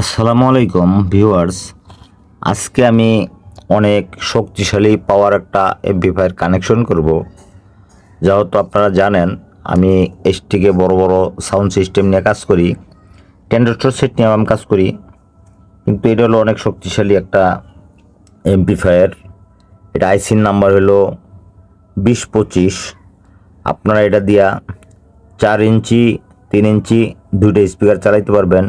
আসসালামু আলাইকুম, ভিউয়ার্স। আজকে আমি অনেক শক্তিশালী পাওয়ার একটা এমপ্লিফায়ার কানেকশন করব। যেহেতু আপনারা জানেন, আমি এসটিকে বড় বড় সাউন্ড সিস্টেম নিয়ে কাজ করি টেন্ডারস্টোর সেট নিয়ে আমি কাজ করি, কিন্তু এটা হলো অনেক শক্তিশালী একটা এমপ্লিফায়ার এটা আইসির নাম্বার হলো বিশ পঁচিশ। আপনারা এটা দিয়া চার ইঞ্চি, তিন ইঞ্চি, দুইটা স্পিকার চালাইতে পারবেন।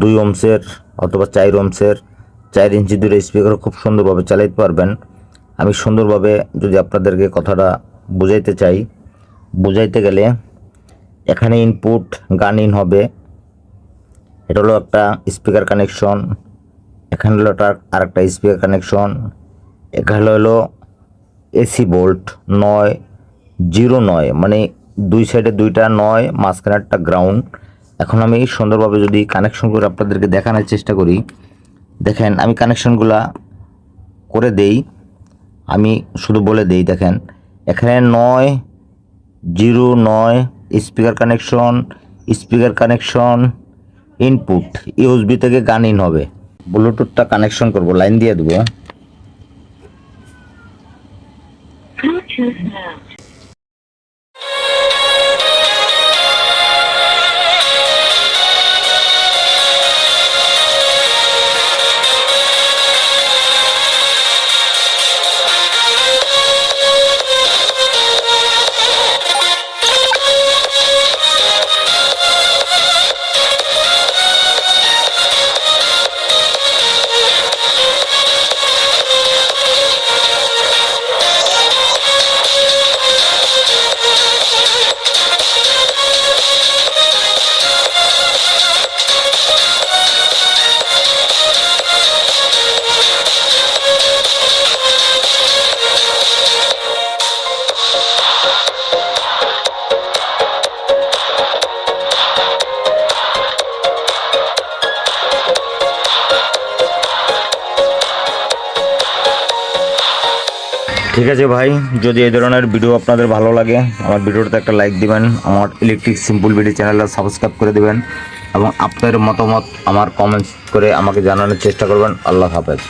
দুই ওমসের অথবা চার ওমসের চার ইঞ্চি দুটো স্পিকার খুব সুন্দরভাবে চালাইতে পারবেন। আমি সুন্দরভাবে যদি আপনাদেরকে কথাটা বুঝাইতে চাই, বুঝাইতে গেলে এখানে ইনপুট গান ইন হবে। এটা হলো একটা স্পিকার কানেকশন এখানে হলো আরেকটা স্পিকার কানেকশন এখানে হলো এসি বোল্ট নয় জিরো নয় মানে দুই সাইডে দুইটা নয়, মাঝখানে একটা গ্রাউন্ড এখন আমি সুন্দরভাবে যদি কানেকশন করে আপনাদেরকে দেখানোর চেষ্টা করি, দেখেন আমি কানেকশনগুলা করে দেই, আমি শুধু বলে দেই, দেখেন। এখানে নয়, জিরো, নয় speaker connection speaker connection input USB থেকে গান ইন হবে। ব্লুটুথটা কানেকশন করব লাইন দিয়ে দেবো ঠিক আছে ভাই, যদি এই ধরনের ভিডিও আপনাদের ভালো লাগে, আমার ভিডিওটাতে একটা লাইক দিবেন, আমার ইলেকট্রিক সিম্পল ভিডিও চ্যানেলটা সাবস্ক্রাইব করে দেবেন এবং আপনাদের মতামত আমার কমেন্টস করে আমাকে জানানোর চেষ্টা করবেন। আল্লাহ হাফেজ।